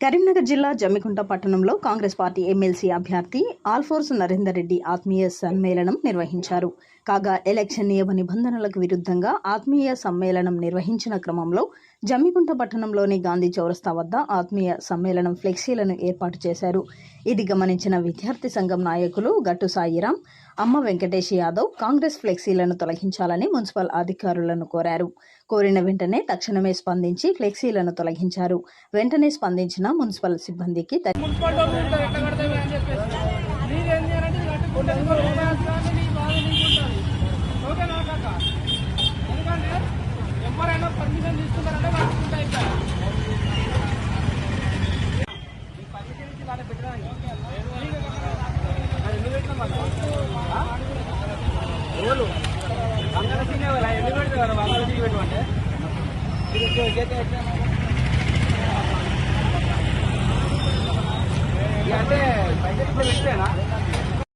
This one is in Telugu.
కరీంనగర్ జిల్లా జమ్మికుంట పట్టణంలో కాంగ్రెస్ పార్టీ ఎమ్మెల్సీ అభ్యర్థి ఆల్ఫోర్స్ నరేందర్ రెడ్డి ఆత్మీయ సమ్మేళనం నిర్వహించారు. కాగా ఎలక్షన్ నియమ నిబంధనలకు విరుద్ధంగా ఆత్మీయ సమ్మేళనం నిర్వహించిన క్రమంలో జమ్మికుంట పట్టణంలోని గాంధీ చౌరస్తా వద్ద ఆత్మీయ సమ్మేళనం ఫ్లెక్సీలను ఏర్పాటు చేశారు. ఇది గమనించిన విద్యార్థి సంఘం నాయకులు గట్టు సాయిరాం అమ్మ వెంకటేష్ యాదవ్ కాంగ్రెస్ ఫ్లెక్సీలను తొలగించాలని మున్సిపల్ అధికారులను కోరారు. కోరిన వెంటనే తక్షణమే స్పందించి ఫ్లెక్సీలను తొలగించారు. వెంటనే స్పందించిన మున్సిపల్ సిబ్బందికి ధన్య- మున్సిపల్ వాళ్ళు నీ ఎందుకంటే ఎవరైనా పర్మిషన్ తీసుకుంటారంటే వాళ్ళు? పెడతారు వాళ్ళు పెట్టమంటే 这个是在哪